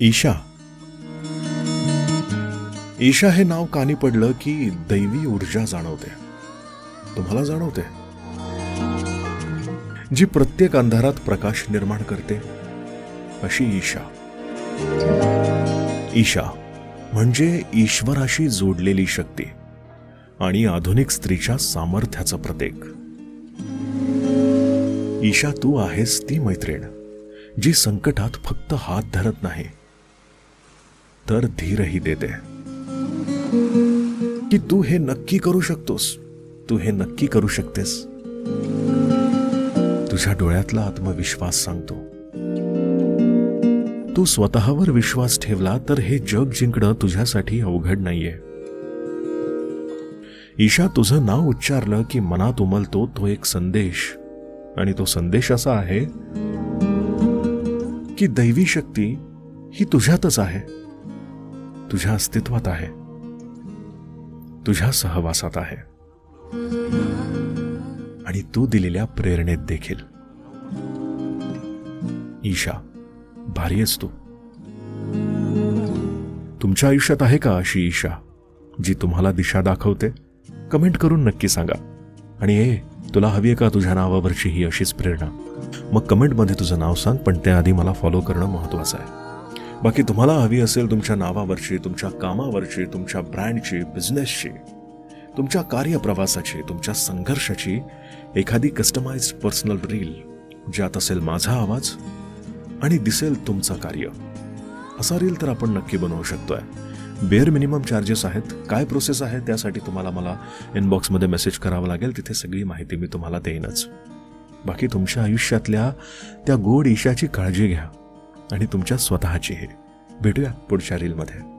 ईशा. ईशा हे नाव कानी पडलं की दैवी ऊर्जा जाणवते. तुम्हाला जाणवते. जी प्रत्येक अंधारात प्रकाश निर्माण करते अशी ईशा. ईशा म्हणजे ईश्वराशी जोडलेली शक्ती आणि आधुनिक स्त्रीच्या सामर्थ्याचं प्रतीक. ईशा तू आहेस ती मैत्रीण जी संकटात फक्त हात धरत नाही. तर धीरही देते. की तू हे नक्की करू शकतोस. तू हे नक्की करू शकतेस. तुझ्या डोळ्यातला आत्मविश्वास सांगतो. तू स्वतःवर विश्वास ठेवला तर हे जग जिंकणं तुझ्यासाठी अवघड नाहीये. ईशा तुझं नाव उच्चारलं की मनात उमलतो तो एक संदेश. आणि तो संदेश असा आहे की दैवी शक्ती ही तुझ्यातच आहे. तुझ्या अस्तित्वात आहे. तुझ्या सहवासात आहे. आणि तू दिलेल्या प्रेरणेत देखील. ईशा भारी आहेस तू. तुमच्या आयुष्यात आहे का अशी ईशा जी तुम्हाला दिशा दाखवते? कमेंट करून नक्की सांगा. आणि ए तुला हवी आहे का तुझ्या नावावरची ही अशीच प्रेरणा? मग कमेंटमध्ये तुझं नाव सांग पण त्याआधी मला फॉलो करणं महत्त्वाचं आहे. बाकी तुम्हाला हवी असेल तुमच्या नावावरची तुमच्या कामावरची तुमच्या ब्रँडची बिझनेसची तुमच्या कार्यप्रवासाची तुमच्या संघर्षाची एखादी कस्टमाइज्ड पर्सनल रील ज्यात असेल माझा आवाज आणि दिसेल तुमचं कार्य. असा रील तर आपण नक्की बनवू शकतोय. बेअर मिनिमम चार्जेस आहेत. काय प्रोसेस आहे त्यासाठी तुम्हाला मला इनबॉक्समध्ये मेसेज करावा लागेल. तिथे सगळी माहिती मी तुम्हाला देईनच. बाकी तुमच्या आयुष्यातल्या त्या गोड ईशाची काळजी घ्या. आणि तुमच्या स्वतःचीही भेटूया पुढच्या रीलमध्ये.